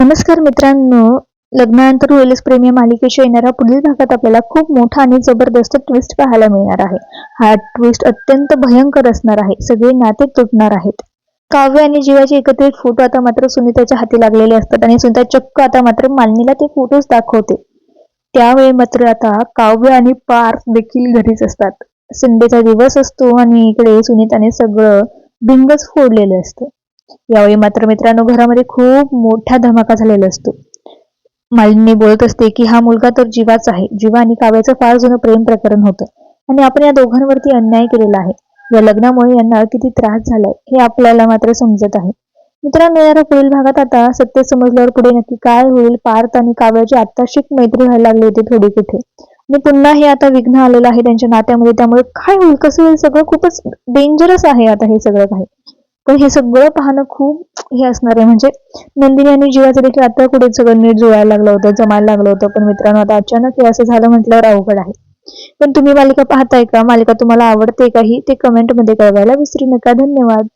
नमस्कार मित्रांनो. लग्नानंतर होईलच प्रेमी मालिकेच्या येणाऱ्या पुढील भागात आपल्याला खूप मोठा आणि जबरदस्त ट्विस्ट पाहायला मिळणार आहे. हा ट्विस्ट अत्यंत भयंकर असणार आहे. सगळे नाते तुटणार आहेत. काव्य आणि जीवाचे एकत्रित फोटो आता मात्र सुनीताच्या हाती लागलेले असतात आणि सुनीता चक्क आता मात्र मालिनीला ते फोटोज दाखवते. त्यावेळी मात्र आता काव्य आणि पार्थ देखील घरीच असतात. संडेचा दिवस असतो आणि इकडे सुनीताने सगळं भिंगच फोडलेलं असतं. यावेळी मात्र मित्रांनो घरामध्ये खूप मोठा धमाका झालेला असतो. मालिनी बोलत असते की हा मुलगा तर जीवाच आहे. जीवा आणि काव्याचं फार जुनं प्रेम प्रकरण होतं आणि आपण या दोघांवरती अन्याय केलेला आहे. या लग्नामुळे यांना किती त्रास झालाय हे आपल्याला मात्र समजत आहे. मित्रांनो येणाऱ्या पुढील भागात आता सत्य समजल्यावर पुढे नक्की काय होईल पार्थ आणि काव्याची आत्ताशिक मैत्री व्हायला लागली होती थोडी कुठे. आणि पुन्हा हे आता विघ्न आलेलं आहे त्यांच्या नात्यामध्ये त्यामुळे काय होईल कसं होईल सगळं खूपच डेंजरस आहे आता हे सगळं काही. तर हे सगळं पाहणं खूप हे असणार आहे. म्हणजे नंदिनी आणि जीवाचं देखील आता कुठे सगळं नीट जुळायला लागलं होतं जमायला लागलं होतं. पण मित्रांनो आता अचानक हे असं झालं म्हटल्यावर अवघड आहे. पण तुम्ही मालिका पाहताय का? मालिका तुम्हाला आवडते का ही? ते कमेंटमध्ये कळवायला विसरू नका. धन्यवाद.